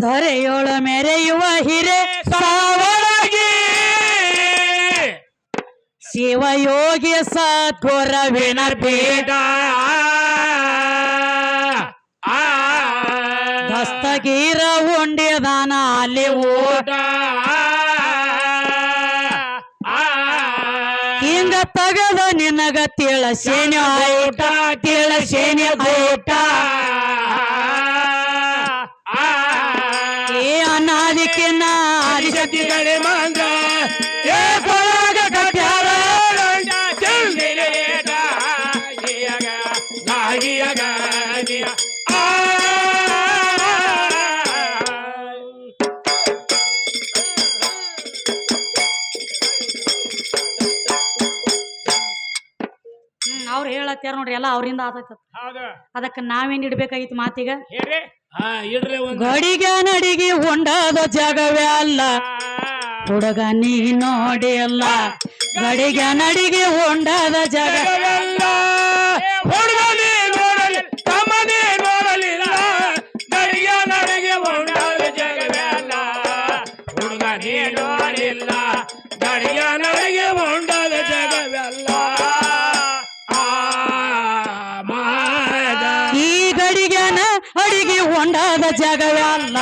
ಧರೆಯೋಳ ಮೆರೆಯುವ ಹಿರೆ ಸಾವಳಗಿ. ಶಿವಯೋಗಿ ಸದ್ಗುರವಿನ ವಿನರ್ಪೀಡ ಹಸ್ತಗೀರ ಉಂಡಿದಾನ ಅಲ್ಲಿ ಊಟ. ಹಿಂಗ ತಗದ ನಿನಗ ತಿಳಸೇನೆ ಊಟ. ತಿಳಸೇನೆ ಊಟ. ಮಂಗ ಕಟ್ಯಾರ. ಹ್ಮ್ ಅವ್ರು ಹೇಳತ್ತಾರ ನೋಡ್ರಿ ಎಲ್ಲ ಅವರಿಂದ ಅದಕ್ಕೆ ಅದಕ್ಕೆ ನಾವೇನ್ ಇಡ್ಬೇಕಾಗಿತ್ತು ಮಾತೀಗ? ಗಡಿಗೆ ನಡಿಗೆ ಉಂಡದ ಜಾಗವೇ ಅಲ್ಲ. ಹುಡುಗ ನೀ ನೋಡಿಲ್ಲ ಗಡಿಗೆ ನಡಿಗೆ ಉಂಡದ ಜಾಗವೇ ಅಲ್ಲ. ನೋಡಲಿ ಅಡಿಗೆ ಹೊಂಡಾದ ಜಗವಲ್ಲ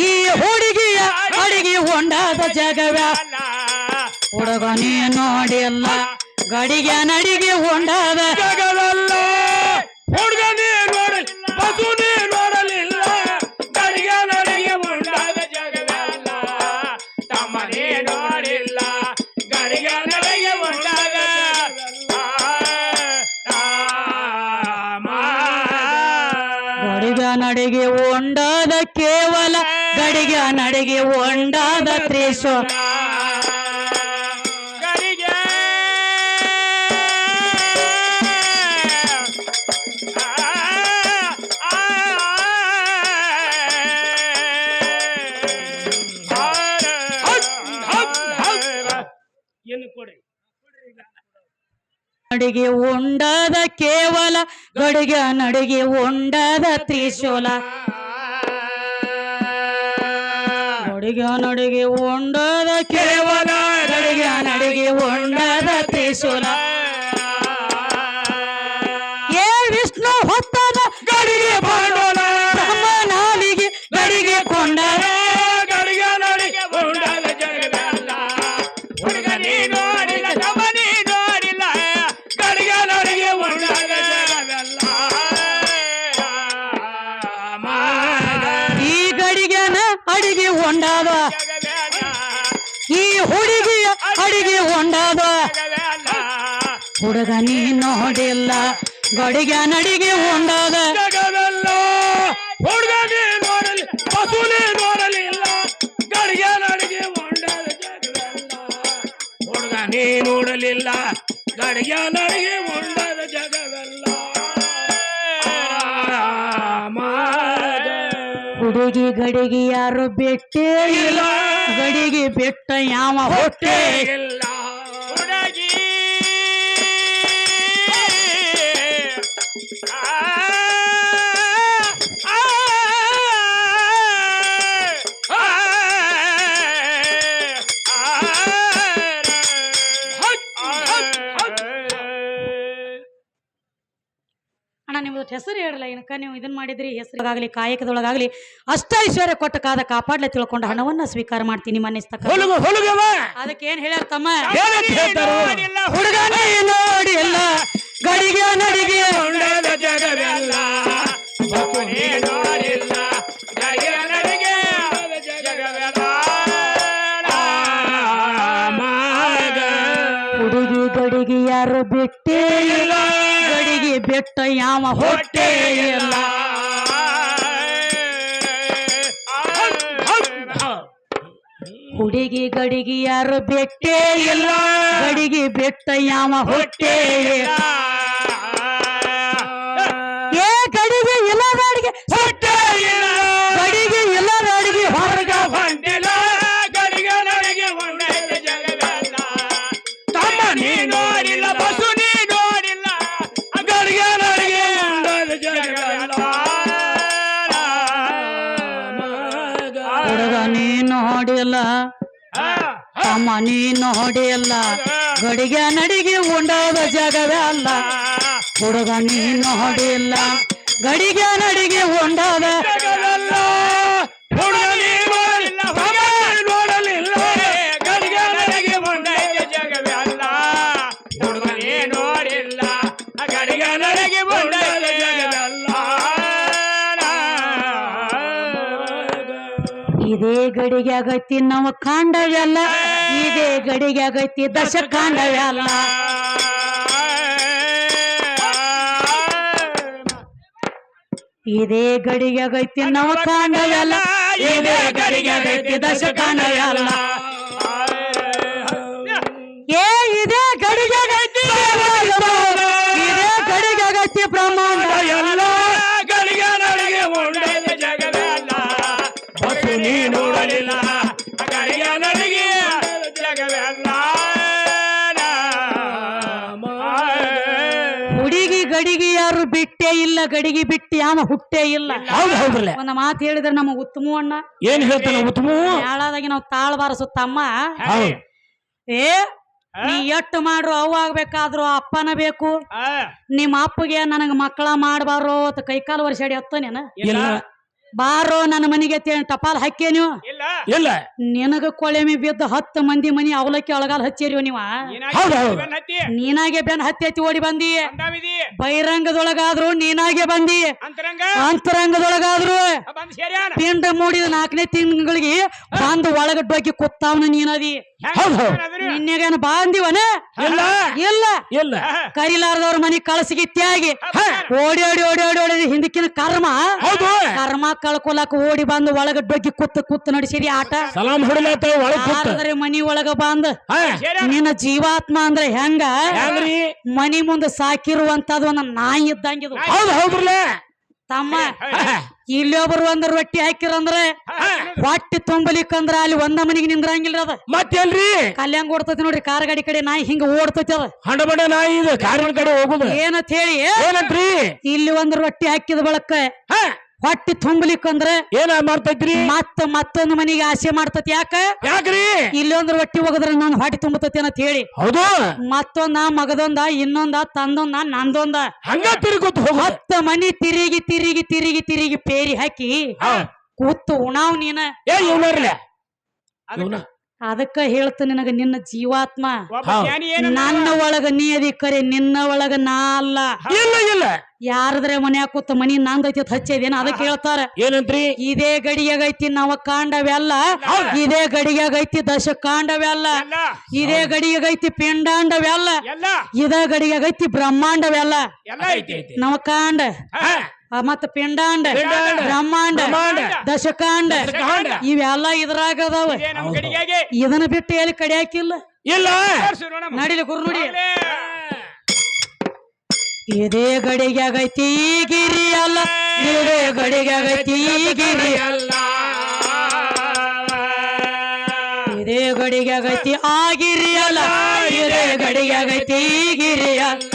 ಈ ಹುಡುಗಿಯ ಅಡಿಗೆ ಹೊಂಡಾದ ಜಗವಲ್ಲ ಹುಡುಗನೇ ನೋಡಿಲ್ಲ ಗಡಿಗೆ ನಡಿಗೆ ಹೊಂಡಾದ ಜಗವಲ್ಲ. ಹುಡುಗನೇ ಕೇವಲ ಗಡಿಗೆ ನಡಿಗೆ ಒಂಡಾದ ತ್ರಿಶೂಲ. ಗಡಿಗೆ. ಏನು ನಡಿಗೆ ಉಂಡದ ಕೇವಲ ಗಡಿಗೆ ನಡಿಗೆ ಉಂಡದ ತ್ರಿಶೂಲ. ಗಡಿಗ ನಡಿಗೆ ಉಂಡದ ಕೇವಲ ನಡಿಗೆ ನಡಿಗೆ ಉಂಡದ ತ್ರಿಶೂಲ. ಉಂಡದ ಈ ಹುಡುಗಿ ಅಡಿಗೆ ಉಂಡದ ಹುಡುಗ ನೀ ನೋಡಿಲ್ಲ. ಗಡಿಗೆ ನಡಿಗೆ ಉಂಡದ ಹುಡುಗ ನೀ ನಡಿಗೆ ನೀ ನೋಡಲಿಲ್ಲ. ಗಡಿಗೆ ನಡಿಗೆ ಹುಡುಗಿ ಗಡಿಗೆ ಯಾರು ಬೆಟ್ಟೇ ಇಲ್ಲ. ಗಡಿಗೆ ಬೆಟ್ಟ ಯಾವ ಹೊಟ್ಟೆ ಇಲ್ಲ. ಏನಕ್ಕ ನೀವು ಇದನ್ನ ಮಾಡಿದ್ರಿ? ಹೆಸರಿಗಾಗಲಿ ಕಾಯಕದೊಳಗಾಗಲಿ ಅಷ್ಟ ಐಶ್ವರ್ಯ ಕೊಟ್ಟ ಕಾದ ಕಾಪಾಡ್ಲೆ ತಿಳ್ಕೊಂಡು ಹಣವನ್ನ ಸ್ವೀಕಾರ ಮಾಡ್ತೀನಿ ಮನ್ನಿಸ್ತಕ್ಕ ಅದಕ್ಕೆ ಏನ್ ಹೇಳ್ಯಾರ ತಮ್ಮ? ಏನಂತ ಹೇಳ್ತಾರು? ಹುಡುಗ ನೀ ನೋಡಿಲ್ಲ ಗಡಿಗೆ ನಡಿಗೆ ಜಗವೆಲ್ಲ. ನೋಡಿಲ್ಲ ಗಡಿಗೆ ನಡಿಗೆ ಜಗವೆಲ್ಲ. ಹುಡುಗಿ ಗಡಿಗೆ ಯಾರು ಬಿಟ್ಟೇ ಗಡಿಗೆ ಬೆಟ್ಟ ಯಾವ ಹೊಟ್ಟೆ ಇಲ್ಲ ಹುಡುಗಿ ಗಡಿಗೆ ಯಾರು ಬೆಟ್ಟೇ ಇಲ್ಲ. ಗಡಿಗೆ ಬೆಟ್ಟ ಯಾವ ಹೊಟ್ಟೆ ಇಲ್ಲ ತಮ್ಮ ನೀ ನೋಡಿಲ್ಲ ಗಡಿಗೆ ನಡಿಗೆ ಉಂಡಾದ ಜಗವೇ ಅಲ್ಲ. ಹುಡುಗ ನೀ ನೋಡಿಲ್ಲ ಗಡಿಗೆ ನಡಿಗೆ ಉಂಡದ ಅಲ್ಲ. ಹುಡುಗ ಇದೇ ಗಡಿಗೆ ಆಗೈತಿ ನಾವು ಕಾಂಡವೆಲ್ಲ ಇದೇ ಗಡಿಗೆ ಆಗೈತಿ ದಶ ಕಾಂಡವೆಲ್ಲ ಇದೇ ಗಡಿಗೆ ಆಗೈತಿ ನಾವು ಕಾಂಡವೆಲ್ಲ ಇದೇ ಗಡಿಗೆ ಆಗೈತಿ ದಶ ಇಲ್ಲ ಗಡಿಗೆ ಬಿಟ್ಟು ಯಾವ ಹುಟ್ಟೇ ಇಲ್ಲ. ಹೌದು ಹೌದ್ರಲ್ಲ ಒಂದ್ ಮಾತು ಹೇಳಿದ್ರೆ ನಮ್ಮ ಉತ್ತಮ ಅಣ್ಣ. ಏನ್ ಹೇಳ್ತಾನೆ ಉತ್ತಮ? ಯಾಳಾದಾಗಿ ನಾವು ತಾಳ್ಬಾರ ಬಾರಿಸುತ್ತಮ್ಮ ಹೌದು. ಏ ನೀ ಎಟ್ಟು ಮಾಡ್ರು ಅವಾಗ್ಬೇಕಾದ್ರು ಅಪ್ಪನ ಬೇಕು. ನಿಮ್ಮ ಅಪ್ಪಗೆ ನನಗ ಮಕ್ಕಳ ಮಾಡಬಾರೋ ಅಂತ ಕೈಕಾಲು ವರ್ಷಾಡಿ ಹತ್ತ ನೀನ ಇಲ್ಲ. ಬಾರೋ ನನ್ನ ಮನೆಗೆ ಟಪಾಲ್ ಹಾಕೇನು ನೀವು? ಇಲ್ಲ. ಇಲ್ಲ. ನಿನಗ ಕೊಳೆಮಿ ಬಿದ್ದ ಹತ್ತು ಮಂದಿ ಮನಿ ಅವಲಕ್ಕಿ ಒಳಗಾಲ ಹಚ್ಚಿರಿ ನೀವ? ನೀನಾಗೆ ಬೆನ್ ಹತ್ತಿ ಹತ್ತಿ ಓಡಿ ಬಂದಿ? ಬಹಿರಂಗದೊಳಗಾದ್ರು ನೀನಾಗೆ ಬಂದಿ? ಅಂತರಂಗ. ಅಂತರಂಗದೊಳಗಾದ್ರು ಪಿಂಡ ಮೂಡಿದ ನಾಲ್ಕನೇ ತಿಂಗಳಿಗೆ ಬಂದು ಒಳಗಡ್ಡೋಗಿ ಕುತ್ತಾವನ ನೀನದಿ? ನಿನ್ನೆಗೇನು ಬಾಂದಿವನ ಇಲ್ಲ ಇಲ್ಲ. ಇಲ್ಲ ಕರಿಲಾರದವ್ರ ಮನಿ ಕಳಸಿಗೆ ತ್ಯಾಗಿ ಓಡಿ ಓಡಿ ಓಡಿ ಓಡಿ ಓಡಿ ಹಿಂದಕ್ಕಿನ ಕರ್ಮ. ಹೌದು. ಕರ್ಮ ಕಳ್ಕೊಲಕ್ ಓಡಿ ಬಂದು ಒಳಗ ಡೊಗ್ಗಿ ಕುತ್ತ ಕುತ್ತ ನಡೆಸಿರಿ ಆಟ. ಸಲಾಮ್ ಹೊಡಿಲತ್ತ ಮನಿ ಒಳಗ ಬಂದ. ನಿನ್ನ ಜೀವಾತ್ಮ ಅಂದ್ರೆ ಹೆಂಗ? ಮನಿ ಮುಂದೆ ಸಾಕಿರುವಂತದ್ ಒಂದ್ ನಾಯಿ ಇದ್ದಂಗಿದು. ಹೌದು ಹೌದ್ರಲ್ಲ. ತಮ್ಮ ಇಲ್ಲೊಬ್ರು ಒಂದ್ ರೊಟ್ಟಿ ಹಾಕಿರಂದ್ರೆ ಹೊಟ್ಟಿ ತುಂಬಲಿಕ್ಕಂದ್ರ ಅಲ್ಲಿ ಒಂದ ಮನಿಗೆ ನಿಂದ್ರಂಗಿಲ್ಲ ಅದ. ಮತ್ತೇನ್ರಿ ಕಲ್ಯಾಂಗ್ ಓಡ್ತೈತಿ ನೋಡ್ರಿ ಕಾರ್ ಗಾಡಿ ಕಡೆ ನಾಯಿ ಹಿಂಗ ಓಡ್ತೈತಿ ಅದ. ಹಂಡ ಬಡ ನಾಯಿ ಇದು ಕಾರಿನ ಕಡೆ ಹೋಗುದು. ಏನಂತ ಹೇಳಿ? ಏನಂತ್ರಿ? ಇಲ್ಲಿ ಒಂದ್ ರೊಟ್ಟಿ ಹಾಕಿದ ಬಳಕ ಹೊಟ್ಟಿ ತುಂಬಲಿಕ್ಕಂದ್ರೆ ಏನ ಮಾಡ್ತೈತ್ರಿ? ಮತ್ತ ಮತ್ತೊಂದು ಮನಿಗೆ ಆಸೆ ಮಾಡ್ತತಿ ಯಾಕ? ಯಾಕ್ರಿ? ಇಲ್ಲೊಂದ್ರ ಹೊಟ್ಟಿ ರೊಟ್ಟಿ ಹೋಗದ್ರ ನಾನು ಹೊಟ್ಟಿ ತುಂಬತತಿ ಅಂತ ಹೇಳಿ. ಹೌದು? ಮತ್ತೊಂದ ಮಗದೊಂದ ಇನ್ನೊಂದ ತಂದೊಂದ ನಂದೊಂದ. ಹಂಗ ತಿರುಗುತ್ತ ಹತ್ತ ಮನಿ ತಿರುಗಿ ತಿರುಗಿ ತಿರುಗಿ ತಿರುಗಿ ಪೇರಿ ಹಾಕಿ ಕೂತು ಉಣಾವ್ ನೀನ. ಏ ಇವನರ್ಲೆ ಇವನ? ಅದಕ್ಕ ಹೇಳ್ತ ನಿನಗ ನಿನ್ನ ಜೀವಾತ್ಮ. ನನ್ನ ಒಳಗ ನೀ ಅದಿ ಕರೆ ನಿನ್ನ ಒಳಗ ನಾ ಅಲ್ಲ. ಇಲ್ಲ ಇಲ್ಲ. ಯಾರದ್ರೆ ಮನ್ಯಾಗ ಕೂತ ಮನಿ ನಂದೈತಿ ಹಚ್ಚೇದೇನ? ಅದಕ್ಕೆ ಹೇಳ್ತಾರ. ಏನಂತ್ರಿ? ಇದೇ ಗಡಿಯಾಗೈತಿ ನವ ಕಾಂಡವೆಲ್ಲ ಇದೇ ಗಡಿಯಾಗೈತಿ ದಶ ಕಾಂಡವೆಲ್ಲ ಇದೇ ಗಡಿಯಾಗೈತಿ ಪಿಂಡಾಂಡವೆಲ್ಲ ಇದೇ ಗಡಿಯಾಗೈತಿ ಬ್ರಹ್ಮಾಂಡವೆಲ್ಲ ನವ ಕಾಂಡ. ಮತ್ತ ಪಿಂಡಾಂಡ ಪಿಂಡಾಂಡ, ಬ್ರಹ್ಮಾಂಡ ದಶಕಾಂಡ. ಇವೆಲ್ಲ ಇದ್ರಾಗ ಅದಾವ ಇದನ್ನ ಬಿಟ್ಟು ಎಲ್ಲಿ ಕಡಿಯಾಕಿಲ್ಲ? ಇಲ್ಲ. ನಡಿಲಿ ಗುರು ನೋಡಿ. ಇದೇ ಗಡಿಗೆ ಆಗೈತಿ ಈ ಗಿರಿ ಅಲ್ಲ. ಇದೇ ಗಡಿಗೆ ಆಗೈತಿ ಗಿರಿ ಅಲ್ಲ. ಇದೇ ಗಡಿಗೆ ಆಗೈತಿ ಆ ಗಿರಿ ಅಲ್ಲ. ಇದೇ ಗಡಿಗೆ ಆಗೈತಿ ಈ ಗಿರಿ ಅಲ್ಲ.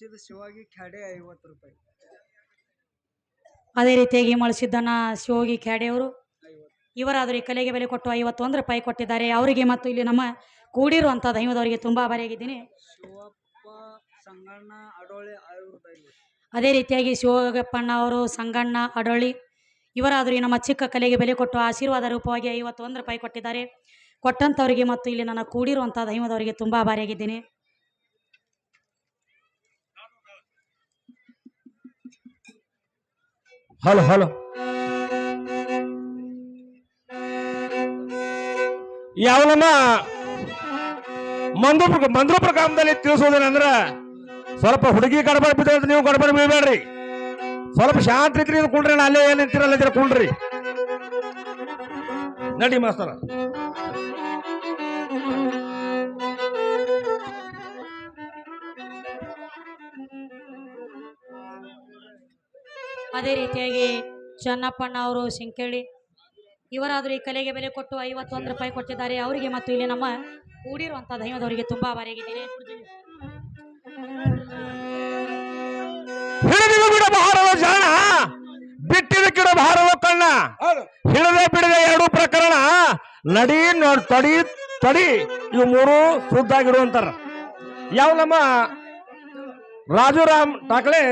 ಮಳಸಿದ ಶಿವಾಗಿ ಖಾಡೆ ಐವತ್ತು ರೂಪಾಯಿ. ಅದೇ ರೀತಿಯಾಗಿ ಮಳಸಿದ್ದನ ಶಿವೋಗಿ ಖ್ಯಾಡೆಯವರು ಇವರಾದರೂ ಈ ಕಲೆಗೆ ಬೆಲೆ ಕೊಟ್ಟು ಐವತ್ತೊಂದು ರೂಪಾಯಿ ಕೊಟ್ಟಿದ್ದಾರೆ. ಅವರಿಗೆ ಮತ್ತು ಇಲ್ಲಿ ನಮ್ಮ ಕೂಡಿರುವಂಥ ದೈವದವರಿಗೆ ತುಂಬ ಆಭಾರಿಯಾಗಿದ್ದೀನಿ ಶಿವಪ್ಪ ಸಂಗಣ್ಣ ಅಡೋಳೆ ಐವತ್ತು ಐವತ್ತು. ಅದೇ ರೀತಿಯಾಗಿ ಶಿವಗಪ್ಪಣ್ಣ ಅವರು ಸಂಗಣ್ಣ ಅಡೋಳಿ ಇವರಾದರೂ ಈ ನಮ್ಮ ಚಿಕ್ಕ ಕಲೆಗೆ ಬೆಲೆ ಕೊಟ್ಟು ಆಶೀರ್ವಾದ ರೂಪವಾಗಿ ಐವತ್ತೊಂದು ರೂಪಾಯಿ ಕೊಟ್ಟಿದ್ದಾರೆ. ಕೊಟ್ಟಂತವರಿಗೆ ಮತ್ತು ಇಲ್ಲಿ ನನ್ನ ಕೂಡಿರುವಂಥ ದೈವದವರಿಗೆ ತುಂಬ ಆಭಾರಿಯಾಗಿದ್ದೀನಿ ಹಲೋ ಹಲೋ. ಯಾವನನ್ನ ಮಂದ್ರ ಮಂದ್ರಪುರ ಗ್ರಾಮದಲ್ಲಿ ತಿಳಿಸೋದೇನಂದ್ರ ಸ್ವಲ್ಪ ಹುಡುಗಿ ಗಡಬಡ ಬಿದ್ದ ನೀವು ಗಡಬಡ ಬೀಳ್ಬೇಡ್ರಿ. ಸ್ವಲ್ಪ ಶಾಂತ ರೀತಿ ಕುಂಡ್ರಿ ನಾ ಅಲ್ಲೇ ಏನ್ ನಿಂತಿರಲ್ಲ ಇದ್ರ ಕುಂಡ್ರಿ. ನಡಿ ಮಾಸ್ತರ. ಅದೇ ರೀತಿಯಾಗಿ ಚನ್ನಪ್ಪಣ್ಣ ಅವರು ಸಿಂಕೇಳಿ ಇವರಾದರೂ ಈ ಕಲೆಗೆ ಬೆಲೆ ಕೊಟ್ಟು ಐವತ್ತೊಂದು ರೂಪಾಯಿ ಕೊಟ್ಟಿದ್ದಾರೆ. ಅವರಿಗೆ ಮತ್ತು ಇಲ್ಲಿ ನಮ್ಮ ಕೂಡಿರುವಂಥ ದೈವದವರಿಗೆ ತುಂಬ ಬಾರಿಯಾಗಿದ್ದೀನಿ ಹಿಡಿದಿದ ಬಿಡ ಭಾರವ ಜಾಣ ಬಿಟ್ಟಿದ ಕಿಡ ಭಾರವ ಕಣ್ಣ. ಹಿಡದೆ ಬಿಡದೆ ಎರಡು ಪ್ರಕರಣ. ನಡಿ ನೋಡ್ ತಡಿ ತಡಿ. ಇವು ಮೂರು ಸುದ್ದಾಗಿಡು ಅಂತಾರ ಯಾವ ನಮ್ಮ ರಾಜುರಾಮ್ ಟಾಕ್ಲೆ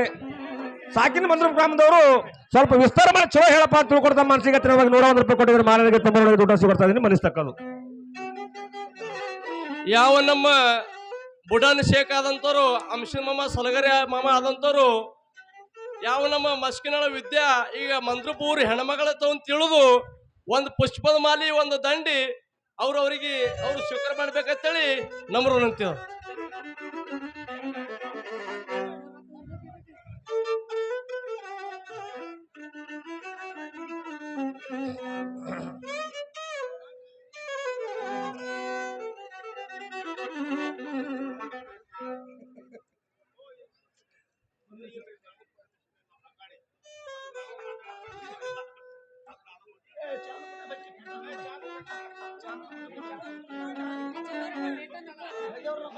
ಸಾಕಿನ ಮಂದ್ರ ಗ್ರಾಮದವರು ಸ್ವಲ್ಪ ವಿಸ್ತಾರ ಮಾಡಿ ಚಲೋ ಹೇಳಪ್ಪ ಅಂತ ತಿಳ್ಕೊಡ್ತಾ ಮನಸ್ಸಿಗೆ ನೂರ ಒಂದು ರೂಪಾಯಿ ಕೊಟ್ಟಿದ್ರೆ ಮಾನನಿಗೆ ತುಂಬ ದುಡ್ಡು ಸಿಗ್ತಾ ಇದೀನಿ ಯಾವ ನಮ್ಮ ಬುಡನ್ ಶೇಖ್ ಆದಂತವ್ರು, ಅಂಶಿನ ಮಾಮ, ಸಲಗರಿ ಮಾಮ ಆದಂತವ್ರು, ಯಾವ ನಮ್ಮ ಮಸ್ಕಿನಳ ವಿದ್ಯಾ, ಈಗ ಮಂದ್ರಪೂರ್ ಹೆಣ್ಮಗಳ ತಗೊಂಡ್ ತಿಳಿದು ಒಂದು ಪುಷ್ಪದ ಮಾಲಿ, ಒಂದು ದಂಡಿ, ಅವ್ರು ಅವರಿಗೆ ಅವ್ರು ಸ್ವೀಕಾರ ಮಾಡ್ಬೇಕಂತೇಳಿ ನಮ್ರು ಅಂತೀವ್ ఎవరు